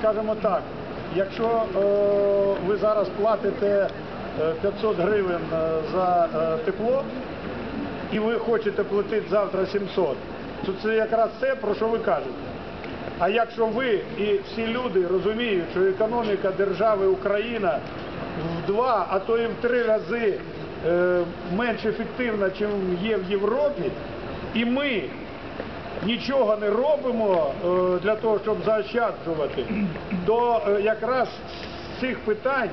Скажімо так, якщо е, ви зараз платите е, 500 гривень е, за е, тепло, і ви хочете платити завтра 700, то це якраз те, про що ви кажете. А якщо ви і всі люди розуміють, що економіка держави Україна в два, а то і в три рази е, менш ефективна, ніж є в Європі, і ми нічого не робимо е, для того, щоб заощаджувати, то е, якраз з цих питань,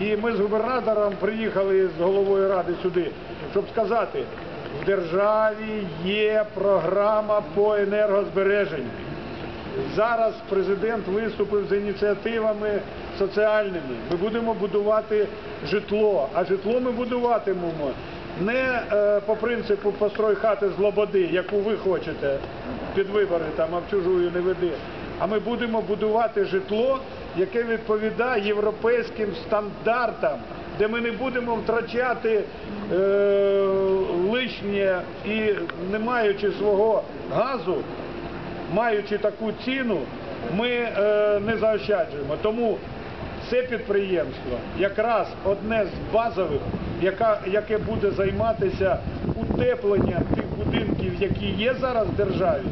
і ми з губернатором приїхали з головою ради сюди, щоб сказати, в державі є програма по енергозбереженню. Зараз президент виступив з ініціативами соціальними. Ми будемо будувати житло, а житло ми будуватимемо не е, по принципу построй хати з лободи, яку ви хочете під вибори там а в чужую не веди. А ми будемо будувати житло, яке відповідає європейським стандартам, де ми не будемо втрачати е, лишнє і не маючи свого газу, маючи таку ціну, ми е, не заощаджуємо. Тому це підприємство якраз одне з базових, яка, яке буде займатися утепленням тих будинків, які є зараз в державі.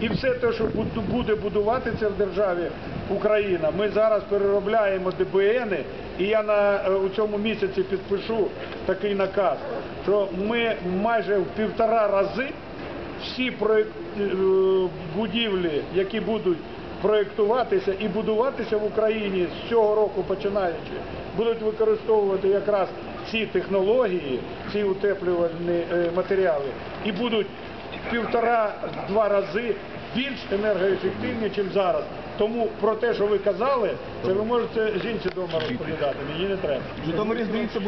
І все те, що буде будуватися в державі Україна, ми зараз переробляємо ДБНи, і я на е, у цьому місяці підпишу такий наказ, що ми майже в півтора рази всі е, будівлі, які будуть проєктуватися і будуватися в Україні з цього року починаючи, будуть використовувати якраз ці технології, ці утеплювальні е, матеріали, і будуть півтора-два рази більш енергоефективні, ніж зараз. Тому про те, що ви казали, це ви можете жінці вдома розповідати, мені не треба. Здається,